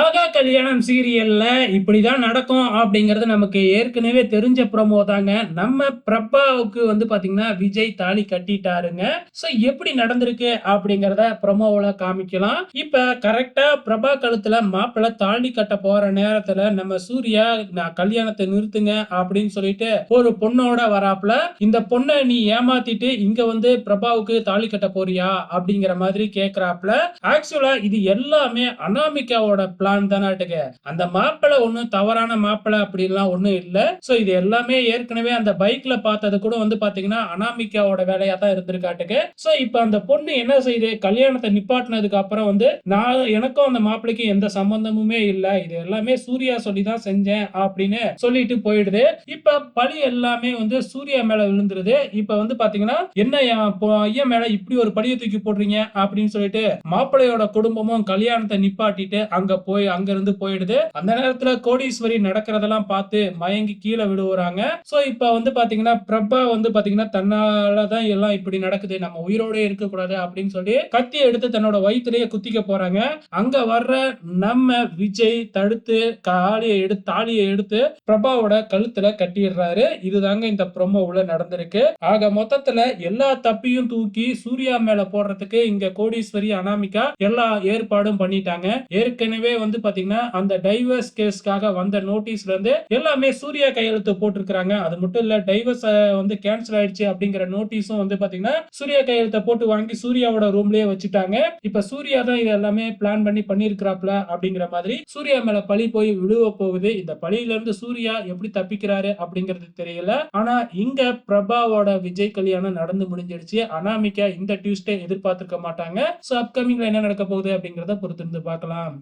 ஆகா கல்யாணம் சீரியல்ல இப்படிதான் நடக்கும் அப்படிங்கிறது நமக்கு ஏற்கனவே தெரிஞ்ச ப்ரோமோ தாங்க. நம்ம பிரபாவுக்கு வந்து பாத்தீங்கன்னா விஜய் தாலி கட்டிட்டாருங்க. சோ எப்படி நடந்திருக்கு அப்படிங்கறத ப்ரோமோவில் காமிக்கலாம். இப்ப கரெக்டா பிரபா கழுத்துல மாப்பிள்ளை தாலி கட்ட போற நேரத்துல நம்ம சூர்யா நான் கல்யாணத்தை நிறுத்துங்க அப்படின்னு சொல்லிட்டு ஒரு பொண்ணோட வராப்புல இந்த பொண்ணை நீ ஏமாத்திட்டு இங்க வந்து பிரபாவுக்கு தாலி கட்ட போறியா? அப்படிங்கிற மாதிரி கேக்குறாப்புல. ஆக்சுவலா இது எல்லாமே அனாமிகாவோட பிளான் தானாட்டுக்கு அந்த மாப்பிள்ளை ஒண்ணும் தவறான மாப்பிள்ள அப்படின்லாம் ஒண்ணும் இல்ல. சோ இது எல்லாமே ஏற்கனவே அந்த பைக்ல பார்த்தது கூட வந்து பாத்தீங்கன்னா அனாமிகாவோட வேலையா தான் இருந்திருக்காட்டுக்கு. சோ இப்ப அந்த பொண்ணு என்ன செய்யுது கல்யாணத்தை நிப்பாட்டினதுக்கு அப்புறம் வந்து நான் எனக்கும் அந்த மாப்பிள்ளைக்கும் எந்த சம்பந்தமுமே இல்ல. இது எல்லாமே சூர்யா சொல்லி தான் செஞ்சேன் அப்படின்னு சொல்லிட்டு போயிடுது. இப்ப பழி எல்லாமே வந்து சூர்யா மேல விழுந்துருது. இப்ப வந்து பாத்தீங்கன்னா என்ன ஐயன் மேல இப்படி ஒரு பழியை தூக்கி போடுறீங்க? அப்படின்னு சொல்லிட்டு மாப்பிள்ளையோட குடும்பமும் கல்யாணத்தை நிப்பாட்டிட்டு அங்க போய் அங்க இருந்து போயிடுது. அந்த நேரத்துல கோடீஸ்வரி நடக்கிறதெல்லாம் பார்த்து மயங்கி கீழே விடுவுறாங்க சோ இப்ப வந்து பாத்தீங்கன்னா பிரபா வந்து பாத்தீங்கன்னா தன்னாலதான் எல்லாம் இப்படி நடக்குது. நம்ம உயிரோட இருக்க கூடாது அப்படின்னு சொல்லி கத்தி எடுத்து தன்னோட வயிற்றுலயே குத்திக்க போறாங்க. அங்க வர்ற நம்ம விஜய் தடுத்து காலியை எடுத்து தாலியை எடுத்து பிரபாவோட கழுத்துல கட்டிடுறாரு. இதுதாங்க இந்த ப்ரொமோவுல நடந்திருக்கு. ஆக மொத்தத்துல எல்லா தப்பியும் தூக்கி சூர்யா மேல போடுறதுக்கு இங்க கோடீஸ்வரி அனாமிகா எல்லா ஏற்பாடும் பண்ணிட்டாங்க. ஏற்கனவே வந்து பாத்தீங்கன்னா அந்த டைவர்ஸ் கேஸ்க்காக வந்த நோட்டீஸ்ல இருந்து எல்லாமே சூர்யா கையெழுத்து போட்டிருக்கிறாங்க. அது மட்டும் இல்ல டைவர்ஸ் வந்து கேன்சல் ஆயிடுச்சு அப்படிங்கிற நோட்டீஸும் வந்து பாத்தீங்கன்னா சூர்யா கையெழுத்த போட்டு வாங்கி சூர்யாவோட ரூம்லயே வச்சுட்டாங்க. இப்ப சூர்யா தான் இது எல்லாமே பிளான் பண்ணி பண்ணிருக்கிறாப்ல அப்படிங்கிற மாதிரி சூர்யா மேல பழி போய் விழுவ போகுது. இந்த பழியில இருந்து சூர்யா எப்படி தப்பிக்கிறாரு அப்படிங்கிறது தெரியல. ஆனா இங்க பிரபாவோட விஜய் கல்யாணம் நடந்து முடிஞ்சிடுச்சு. அனாமிகா இந்த டியூஸ்டே எதிர்பார்த்திருக்க மாட்டாங்க. சோ அப்கமிங்ல என்ன நடக்க போகுது அப்படிங்கறத பொறுத்திருந்து பார்க்கலாம்.